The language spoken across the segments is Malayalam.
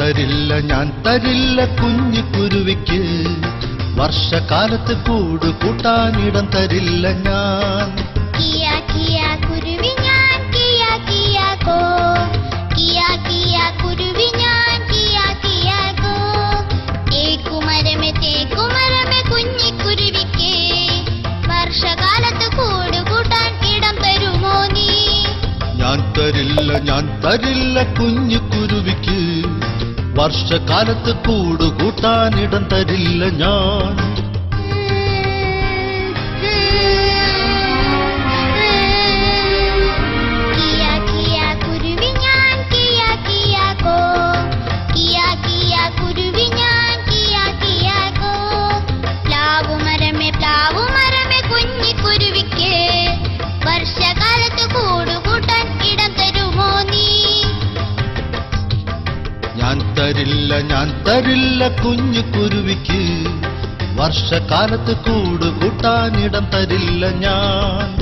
തരില്ല ഞാൻ തരില്ല കുഞ്ഞു കുരുവിക്ക്. വർഷകാലത്ത് കൂടുകൂട്ടാനിടം തരില്ല ഞാൻ. ഞാൻ തരില്ല ഞാൻ തരില്ല കുഞ്ഞു കുരുവിക്ക്. വർഷകാലത്ത് കൂടുകൂട്ടാനിടം തരില്ല ഞാൻ. തരില്ല ഞാൻ തരില്ല കുഞ്ഞു കുരുവിക്ക്. വർഷക്കാലത്ത് കൂടുകൂട്ടാനിടം തരില്ല ഞാൻ.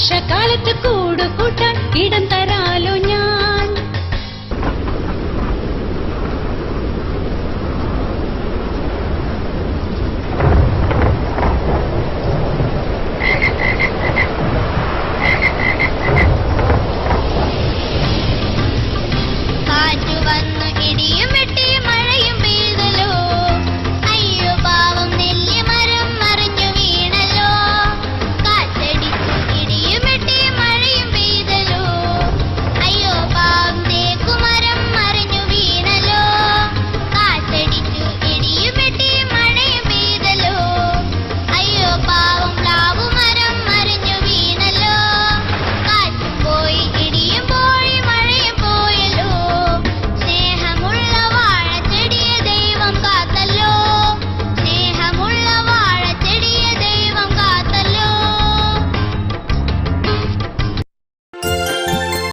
വർഷകാലത്ത് കൂട് കൂട്ടാൻ ഇടം തരാലോ ഞാൻ. കാറ്റ് വന്ന് ഇടിയ